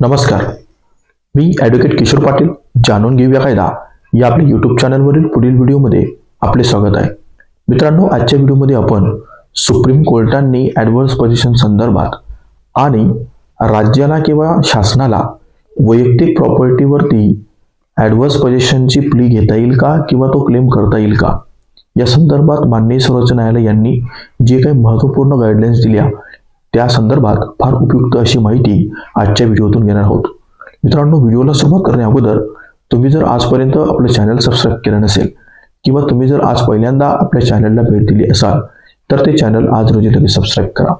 नमस्कार. मी ॲडव्होकेट किशोर पाटील जाणून घेऊया कायदा. या आपल्या यूट्यूब चॅनलवरील पुढील व्हिडिओमध्ये आपले स्वागत आहे. मित्रांनो आजच्या व्हिडिओमध्ये आपण सुप्रीम कोर्टांनी ॲडव्हर्स पोझिशन संदर्भात आणि राज्याला किंवा शासनाला वैयक्तिक प्रॉपर्टीवरती ॲडव्हर्स पोझिशनची प्ली घेता येईल का किंवा तो क्लेम करता येईल का? या संदर्भात माननीय सर्वोच्च न्यायालय यांनी जे काही महत्त्वपूर्ण गाईडलाईन्स दिल्या त्या संदर्भात फार उपयुक्त अशी माहिती आजच्या व्हिडिओतून घेणार आहोत. मित्रांनो व्हिडिओला सुरुवात करण्या अगोदर तुम्ही जर आजपर्यंत आपलं चॅनल सबस्क्राईब केलं नसेल किंवा तुम्ही जर आज पहिल्यांदा आपल्या चॅनलला भेट दिली असाल तर ते चॅनल आज रोजी लगेच सबस्क्राईब करा.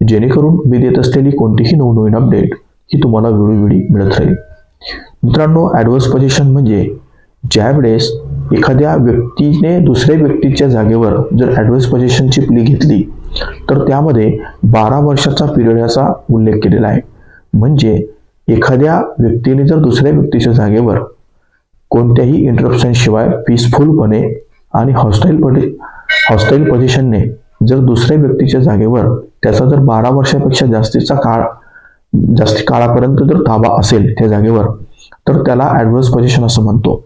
जेणेकरून मी देत असलेली कोणतीही नवनवीन अपडेट ही तुम्हाला वेळोवेळी मिळत राहील. मित्रांनो ॲडव्हर्स पोझिशन म्हणजे ज्यावेळेस एखाद्या व्यक्तीने दुसऱ्या व्यक्तीच्या जागेवर जर ॲडव्हर्स पोझिशनची प्ली घेतली तर त्यामध्ये बारा वर्षाचा पिरियडचा उल्लेख केलेला आहे. म्हणजे एखाद्या व्यक्तीने जर दुसऱ्या व्यक्तीच्या जागेवर कोणत्याही इंटरप्शन शिवाय पीसफुलपणे आणि हॉस्टाईल पडे हॉस्टाईल पोझिशनने जर दुसऱ्या व्यक्तीच्या जागेवर त्याचा जर बारा वर्षापेक्षा जास्तीचा काळ जास्ती काळापर्यंत जर ताबा असेल त्या जागेवर तर त्याला ॲडव्हर्स पोझिशन असं म्हणतो.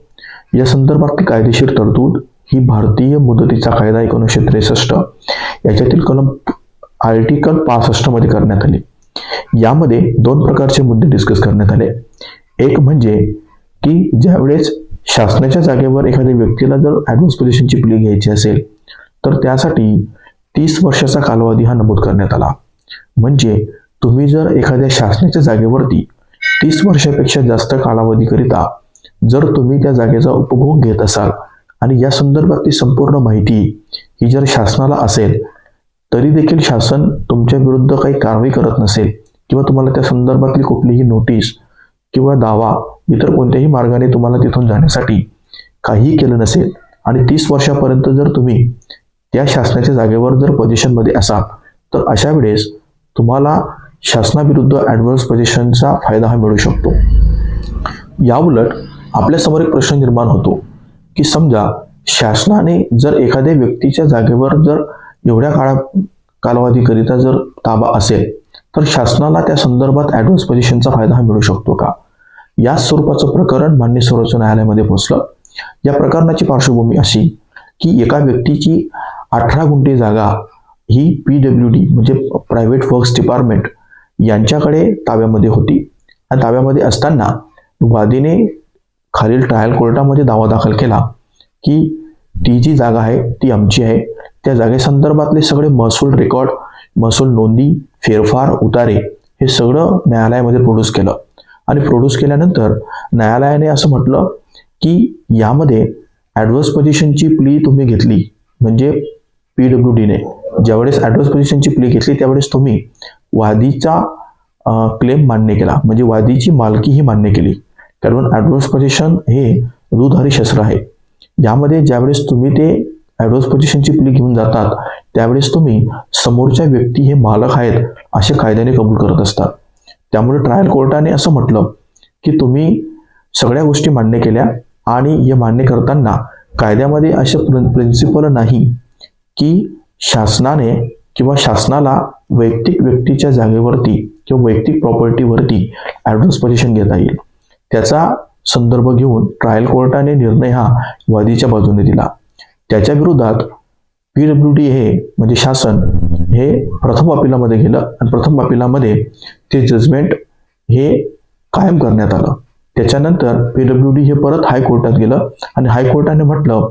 या संदर्भातली कायदेशीर तरतूद ही भारतीय मुदतीचा कायदा एकोणीसशे त्रेसष्ट याच्यातील कलम आर्टिकल पासष्टमध्ये करण्यात आली. यामध्ये दोन प्रकारचे मुद्दे डिस्कस करण्यात आले. एक म्हणजे की ज्यावेळेस शासनाच्या जागेवर एखाद्या व्यक्तीला जर ॲडव्हान्स पोझिशनची प्ली घ्यायची असेल तर त्यासाठी तीस वर्षाचा कालावधी हा नमूद करण्यात आला. म्हणजे तुम्ही जर एखाद्या शासनाच्या जागेवरती तीस वर्षापेक्षा जास्त कालावधीकरिता जर तुम्ही त्या जागेचा उपभोग घेत असाल आणि या संदर्भातली संपूर्ण माहिती ही जर शासनाला असेल तरी देखील शासन तुमच्या विरुद्ध काही कारवाई करत नसेल किंवा तुम्हाला त्या संदर्भातली कुठलीही नोटीस किंवा दावा इतर कोणत्याही मार्गाने तुम्हाला तिथून जाण्यासाठी काहीही केलं नसेल आणि तीस वर्षापर्यंत जर तुम्ही त्या शासनाच्या जागेवर जर पोझिशनमध्ये असाल तर अशा वेळेस तुम्हाला शासनाविरुद्ध ॲडव्हर्स पोझिशनचा फायदा हा मिळू शकतो. याउलट आपल्यासमोर एक प्रश्न निर्माण होतो की समजा शासनाने जर एखाद्या व्यक्तीच्या जागेवर जर एवढ्या काळा कालावधीकरिता जर ताबा असेल तर शासनाला त्या संदर्भात ॲडव्हान्स पोझिशनचा फायदा हा मिळू शकतो का? याच स्वरूपाचं प्रकरण मान्य सर्वोच्च न्यायालयामध्ये पोहोचलं या प्रकरणाची पार्श्वभूमी अशी की एका व्यक्तीची अठरा गुंठे जागा ही पी डब्ल्यू डी म्हणजे प्रायव्हेट वर्क्स डिपार्टमेंट यांच्याकडे ताब्यामध्ये होती. आणि ताब्यामध्ये असताना वादीने खालील ट्रायल कोर्टामध्ये दावा दाखल केला की ती जी जागा आहे ती आमची आहे. त्या जागेसंदर्भातले सगळे महसूल रेकॉर्ड महसूल नोंदी फेरफार उतारे हे सगळं न्यायालयामध्ये प्रोड्यूस केलं. आणि प्रोड्यूस केल्यानंतर न्यायालयाने असं म्हटलं की यामध्ये ॲडव्हर्स पोझिशनची प्ली तुम्ही घेतली म्हणजे पी डब्ल्यू डीने ज्यावेळेस ॲडव्हर्स पोझिशनची प्ली घेतली त्यावेळेस तुम्ही वादीचा क्लेम मान्य केला म्हणजे वादीची मालकी ही मान्य केली. कारण ॲडव्हर्स पोझिशन हे दुधारी शस्त्र आहे. यामध्ये ज्यावेळेस तुम्ही ते ॲडव्हान्स पोझिशनची प्ली घेऊन जातात त्यावेळेस तुम्ही समोरच्या व्यक्ती हे मालक आहेत असे कायद्याने कबूल करत असतात. त्यामुळे ट्रायल कोर्टाने असं म्हटलं की तुम्ही सगळ्या गोष्टी मान्य केल्या आणि हे मान्य करताना कायद्यामध्ये असे प्रिन्सिपल नाही की शासनाने किंवा शासनाला वैयक्तिक व्यक्तीच्या जागेवरती किंवा वैयक्तिक प्रॉपर्टीवरती ॲडव्हान्स पोझिशन घेता येईल. त्याचा संदर्भ घेऊन ट्रायल कोर्टाने निर्णय हा वादीच्या बाजूने दिला. त्याच्या विरोधात पी डब्ल्यू डी हे म्हणजे शासन हे प्रथम अपिलामध्ये गेलं आणि प्रथम अपिलामध्ये ते जजमेंट हे कायम करण्यात आलं. त्याच्यानंतर पी डब्ल्यू डी हे परत हायकोर्टात गेलं आणि हायकोर्टाने म्हटलं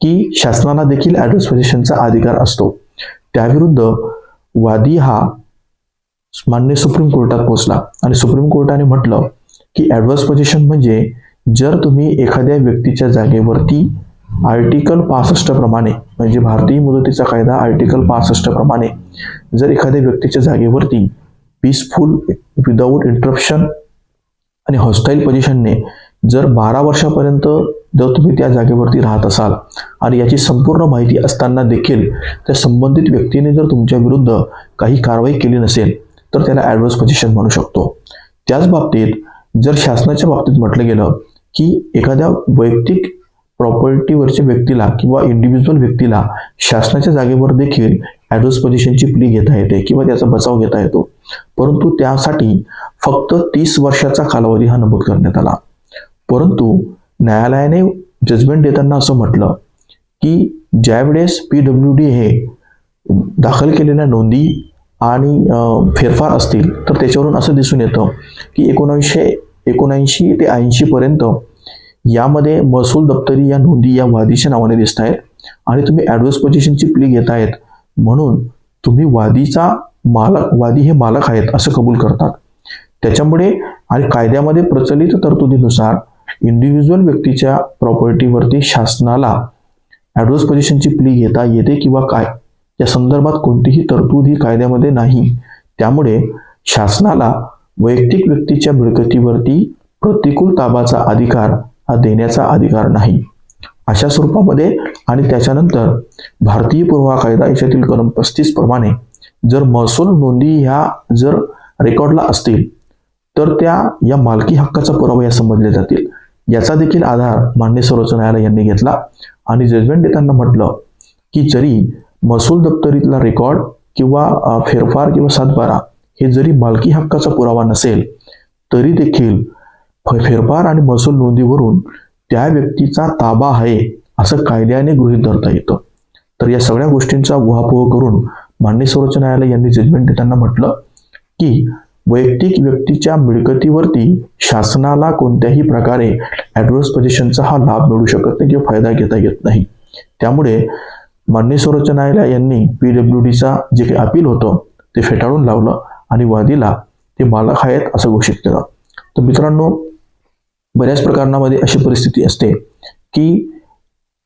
की शासनाला देखील ॲड्रेस पोझिशनचा अधिकार असतो. त्याविरुद्ध वादी हा मान्य सुप्रीम कोर्टात पोहोचला आणि सुप्रीम कोर्टाने म्हटलं की ॲडव्हर्स पोझिशन म्हणजे जर तुम्ही एखाद्या व्यक्तीच्या जागेवरती आर्टिकल पासष्ट प्रमाणे म्हणजे भारतीय मुदतीचा कायदा आर्टिकल पासष्ट प्रमाणे जर एखाद्या व्यक्तीच्या जागेवरती पीसफुल विदाऊट इंटरप्शन आणि हॉस्टाईल पोझिशनने जर बारा वर्षापर्यंत जर तुम्ही त्या जागेवरती राहत असाल आणि याची संपूर्ण माहिती असताना देखील त्या संबंधित व्यक्तीने जर तुमच्या विरुद्ध काही कारवाई केली नसेल तर त्याला ॲडव्हर्स पोझिशन म्हणू शकतो. त्याच बाबतीत जर शासनाच्या बाबतीत म्हटलं गेलं की एखाद्या वैयक्तिक प्रॉपर्टीवरच्या व्यक्तीला किंवा इंडिव्हिज्युअल व्यक्तीला शासनाच्या जागेवर देखील ॲडव्हर्स पोझिशनची प्ली घेता येते किंवा त्याचा बचाव घेता येतो. परंतु त्यासाठी फक्त तीस वर्षाचा कालावधी हा नमूद करण्यात आला. परंतु न्यायालयाने जजमेंट देताना असं म्हटलं की ज्यावेळेस पी डब्ल्यू डी हे दाखल केलेल्या नोंदी आणि फेरफार असतील तर त्याच्यावरून असं दिसून येतं की एकोणीसशे एकोणऐंशी ते ऐंशीपर्यंत यामध्ये महसूल दप्तरी या नोंदी या वादीच्या नावाने दिसत आहेत आणि तुम्ही ॲडव्हर्स पोझिशनची प्ली घेत आहेत. म्हणून तुम्ही वादीचा मालक वादी हे मालक आहेत असं कबूल करतात. त्याच्यामुळे आणि कायद्यामध्ये प्रचलित तरतुदीनुसार इंडिव्हिज्युअल व्यक्तीच्या प्रॉपर्टीवरती शासनाला ॲडव्हर्स पोझिशनची प्ली घेता येते किंवा काय या संदर्भात कोणतीही तरतूद ही कायद्यामध्ये नाही. त्यामुळे शासनाला वैयक्तिक व्यक्तीच्या मिळकतीवरती प्रतिकूल ताबाचा अधिकार हा देण्याचा अधिकार नाही. अशा स्वरूपामध्ये आणि त्याच्यानंतर भारतीय पुरावा कायदा याच्यातील कलम पस्तीस प्रमाणे जर महसूल नोंदी ह्या जर रेकॉर्डला असतील तर त्या या मालकी हक्काचा पुरावा या समजले जातील. याचा देखील आधार मान्य सर्वोच्च न्यायालय यांनी घेतला आणि जजमेंट देताना म्हटलं की जरी महसूल दप्तरीतला रेकॉर्ड किंवा फेरफार किंवा सातबारा हे जरी मालकी हक्काचा पुरावा नसेल तरी देखील फ- फेरफार आणि महसूल नोंदीवरून त्या व्यक्तीचा ताबा आहे असं कायद्याने गृहीत धरता येतं. तर या सगळ्या गोष्टींचा गुहापोह करून मान्य सर्वोच्च न्यायालय यांनी जजमेंट देताना म्हटलं की वैयक्तिक व्यक्तीच्या मिळकतीवरती शासनाला कोणत्याही प्रकारे ॲडव्हर्स पोझिशनचा हा लाभ मिळू शकत नाही किंवा फायदा घेता येत नाही. त्यामुळे मान्य सर्वोच्च न्यायालय यांनी पी डब्ल्यू डीचा जे काही अपील होतं ते फेटाळून लावलं. आणि वादीला ते मालक आहेत असं घोषित केलं. तर मित्रांनो बऱ्याच प्रकरणामध्ये अशी परिस्थिती असते की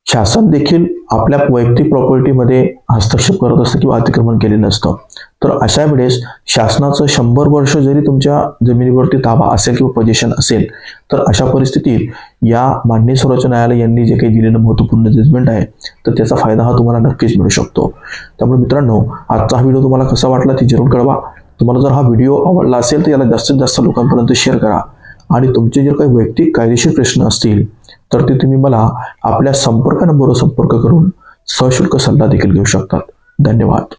शासन देखील आपल्या वैयक्तिक प्रॉपर्टीमध्ये हस्तक्षेप करत असतं किंवा अतिक्रमण केलेलं असतं. तर अशा वेळेस शासनाचं शंभर वर्ष जरी तुमच्या जमिनीवरती ताबा असेल किंवा पोझिशन असेल तर अशा परिस्थितीत या मान्य सर्वोच्च न्यायालय यांनी जे काही दिलेलं महत्त्वपूर्ण जजमेंट आहे तर त्याचा फायदा हा तुम्हाला नक्कीच मिळू शकतो. त्यामुळे मित्रांनो आजचा हा व्हिडिओ तुम्हाला कसा वाटला ते जरूर कळवा. तुम्हाला जर हा व्हिडिओ आवडला असेल तर याला जास्तीत जास्त लोकांपर्यंत शेअर करा. आणि तुमचे जर काही वैयक्तिक कायदेशीर प्रश्न असतील तर ते तुम्ही मला आपल्या संपर्क नंबरवर संपर्क करून सशुल्क सल्ला देखील घेऊ शकतात. धन्यवाद.